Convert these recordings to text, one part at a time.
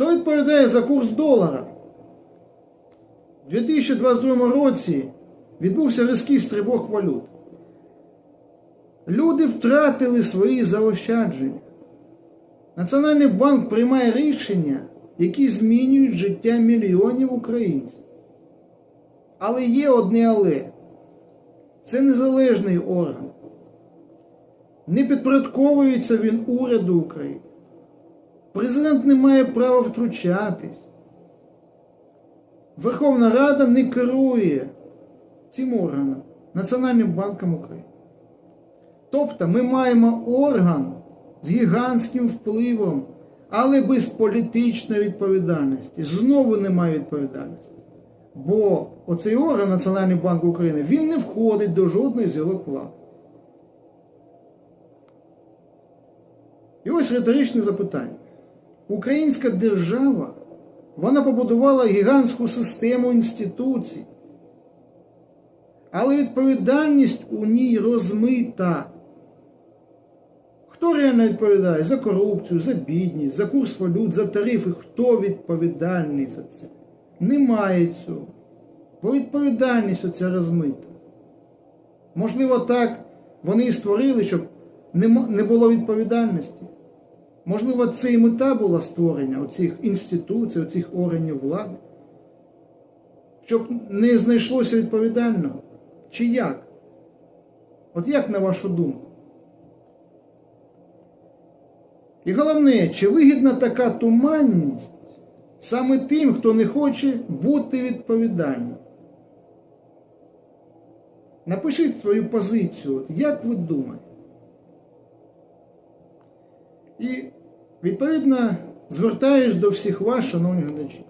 Хто відповідає за курс долара? У 2022 році відбувся різкий стрибок валют. Люди втратили свої заощадження. Національний банк приймає рішення, які змінюють життя мільйонів українців. Але є одне але. Це незалежний орган. Не підпорядковується він уряду України. Президент не має права втручатись. Верховна Рада не керує цим органом Національним банком України. Тобто ми маємо орган з гігантським впливом, але без політичної відповідальності. Знову немає відповідальності. Бо оцей орган Національний банк України він не входить до жодної з гілок влади. І ось риторичне запитання. Українська держава вона побудувала гігантську систему інституцій, але відповідальність у ній розмита. Хто реально відповідає за корупцію, за бідність, за курс валют, за тарифи? Хто відповідальний за це? Немає цього. Бо відповідальність оця розмита. Можливо, так вони і створили, щоб не було відповідальності. Можливо, це і мета була створення оцих інституцій, оцих органів влади, щоб не знайшлося відповідального. Чи як? От як на вашу думку? І головне, чи вигідна така туманність саме тим, хто не хоче бути відповідальним? Напишіть свою позицію, от як ви думаєте? І відповідно звертаюсь до всіх вас, шановні глядачі.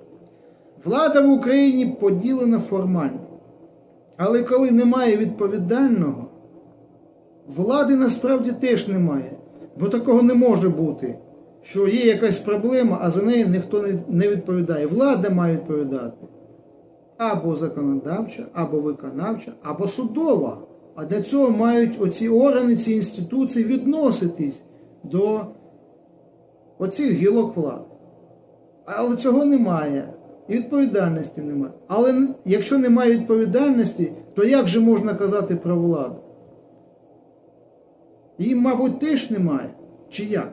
Влада в Україні поділена формально. Але коли немає відповідального, влади насправді теж немає. Бо такого не може бути, що є якась проблема, а за неї ніхто не відповідає. Влада має відповідати. Або законодавча, або виконавча, або судова. А для цього мають оці органи, ці інституції відноситись до оцих гілок влади. Але цього немає. І відповідальності немає. Але якщо немає відповідальності, то як же можна казати про владу? Її, мабуть, теж немає. Чи як?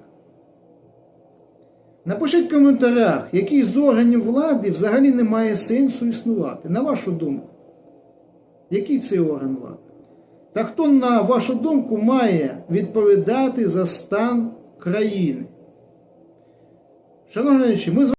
Напишіть в коментарях, який з органів влади взагалі не має сенсу існувати. На вашу думку. Який це орган влади? Та хто, на вашу думку, має відповідати за стан країни? Шановні, ми з